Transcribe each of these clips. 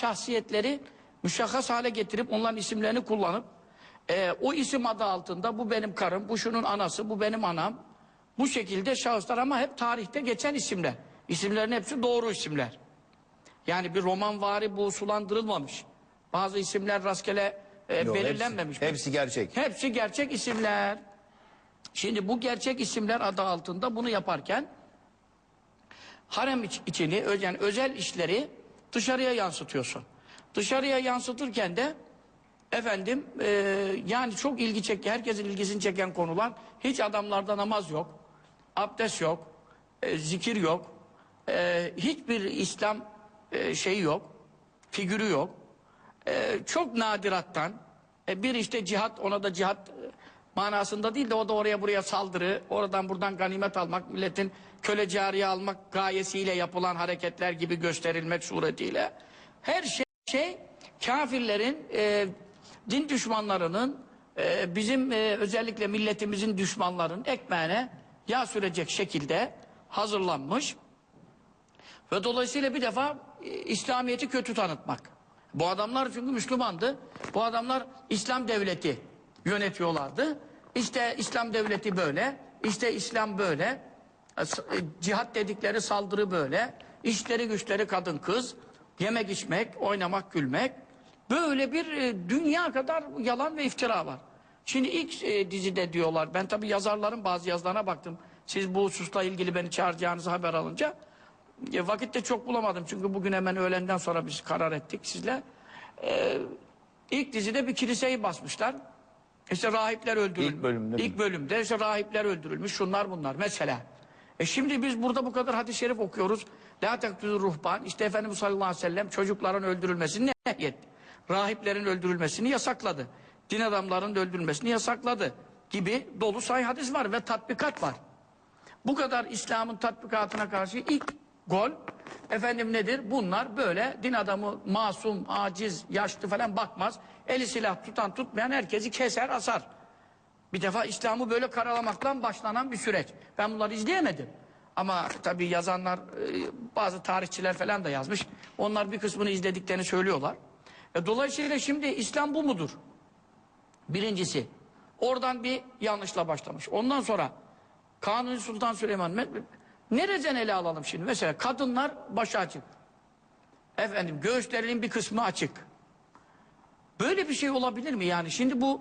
şahsiyetleri müşahhas hale getirip onların isimlerini kullanıp e, o isim adı altında bu benim karım, bu şunun anası, bu benim anam. Bu şekilde şahıslar ama hep tarihte geçen isimler. İsimlerin hepsi doğru isimler. Yani bir romanvari bu sulandırılmamış. Bazı isimler rastgele e, Yok, belirlenmemiş. Hepsi, hepsi gerçek. Hepsi gerçek isimler. Şimdi bu gerçek isimler adı altında bunu yaparken harem iç- içini yani özel işleri dışarıya yansıtıyorsun. Dışarıya yansıtırken de efendim e, yani çok ilgi çekiyor. Herkesin ilgisini çeken konular hiç adamlarda namaz yok. Abdest yok. e, zikir yok. e, hiçbir İslam e, şeyi yok. Figürü yok. E, çok nadirattan e, bir işte cihat ona da cihat manasında değil de o da oraya buraya saldırı oradan buradan ganimet almak milletin köle cariye almak gayesiyle yapılan hareketler gibi gösterilmek suretiyle her şey, şey kafirlerin e, din düşmanlarının e, bizim e, özellikle milletimizin düşmanlarının ekmeğine yağ sürecek şekilde hazırlanmış ve dolayısıyla bir defa e, İslamiyet'i kötü tanıtmak. Bu adamlar çünkü Müslümandı. Bu adamlar İslam devleti yönetiyorlardı. İşte İslam devleti böyle, işte İslam böyle, e, e, cihat dedikleri saldırı böyle, işleri güçleri kadın kız, yemek içmek, oynamak gülmek. Böyle bir e, dünya kadar yalan ve iftira var. Şimdi ilk dizide diyorlar, ben tabii yazarların bazı yazılarına baktım. Siz bu hususla ilgili beni çağıracağınızı haber alınca e, vakit de çok bulamadım çünkü bugün hemen öğlenden sonra biz karar ettik sizle. E, ilk dizide bir kiliseyi basmışlar. İşte rahipler öldürülmüş. İlk bölümde? İlk bölümde işte rahipler öldürülmüş. Şunlar bunlar mesela. E şimdi biz burada bu kadar hadis-i şerif okuyoruz. La tektüzü ruhban. İşte Efendimiz sallallahu aleyhi ve sellem çocukların öldürülmesini nehyetti. Rahiplerin öldürülmesini yasakladı. Din adamlarının da öldürülmesini yasakladı. Gibi dolu say hadis var ve tatbikat var. Bu kadar İslam'ın tatbikatına karşı ilk gol efendim nedir? Bunlar böyle din adamı masum, aciz, yaşlı falan bakmaz. Eli silah tutan tutmayan herkesi keser asar. Bir defa İslam'ı böyle karalamakla başlanan bir süreç. Ben bunları izleyemedim. Ama tabii yazanlar, e, bazı tarihçiler falan da yazmış. Onlar bir kısmını izlediklerini söylüyorlar. E, dolayısıyla şimdi İslam bu mudur? Birincisi. Oradan bir yanlışla başlamış. Ondan sonra Kanuni Sultan Süleyman nereden ele alalım şimdi? Mesela kadınlar başı açık. Efendim göğüslerinin bir kısmı açık. Böyle bir şey olabilir mi yani? Şimdi bu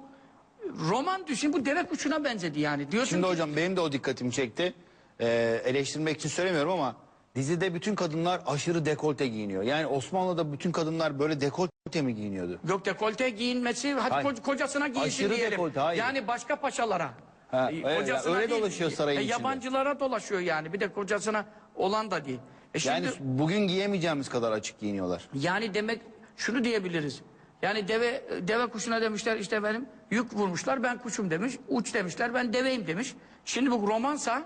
roman düşün bu deve kuşuna benzedi yani. Diyorsun Şimdi ki, hocam benim de o dikkatimi çekti. Ee, eleştirmek için söylemiyorum ama dizide bütün kadınlar aşırı dekolte giyiniyor. Yani Osmanlı'da bütün kadınlar böyle dekolte mi giyiniyordu? Yok dekolte giyinmesi hadi Hayır. ko- kocasına giysin Aşırı diyelim. dekolte, hayır. Yani başka paşalara. Ha, E, evet, kocasına öyle değil. dolaşıyor sarayın E, içinde. Yabancılara dolaşıyor yani. Bir de kocasına olan da değil. E şimdi Yani bugün giyemeyeceğimiz kadar açık giyiniyorlar. Yani demek şunu diyebiliriz. Yani deve deve kuşuna demişler işte benim yük vurmuşlar ben kuşum demiş. Uç demişler ben deveyim demiş. Şimdi bu romansa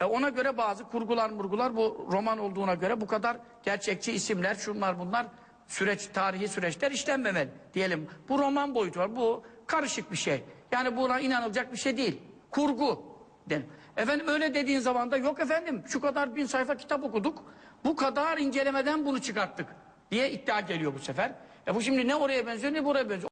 e, ona göre bazı kurgular murgular bu roman olduğuna göre bu kadar gerçekçi isimler şunlar bunlar süreç tarihi süreçler işlenmemeli diyelim. Bu roman boyutu var. Bu karışık bir şey. Yani buna inanılacak bir şey değil. Kurgu dedim. Efendim öyle dediğin zaman da yok efendim şu kadar bin sayfa kitap okuduk. Bu kadar incelemeden bunu çıkarttık diye iddia geliyor bu sefer. E bu şimdi ne oraya benziyor ne buraya benziyor.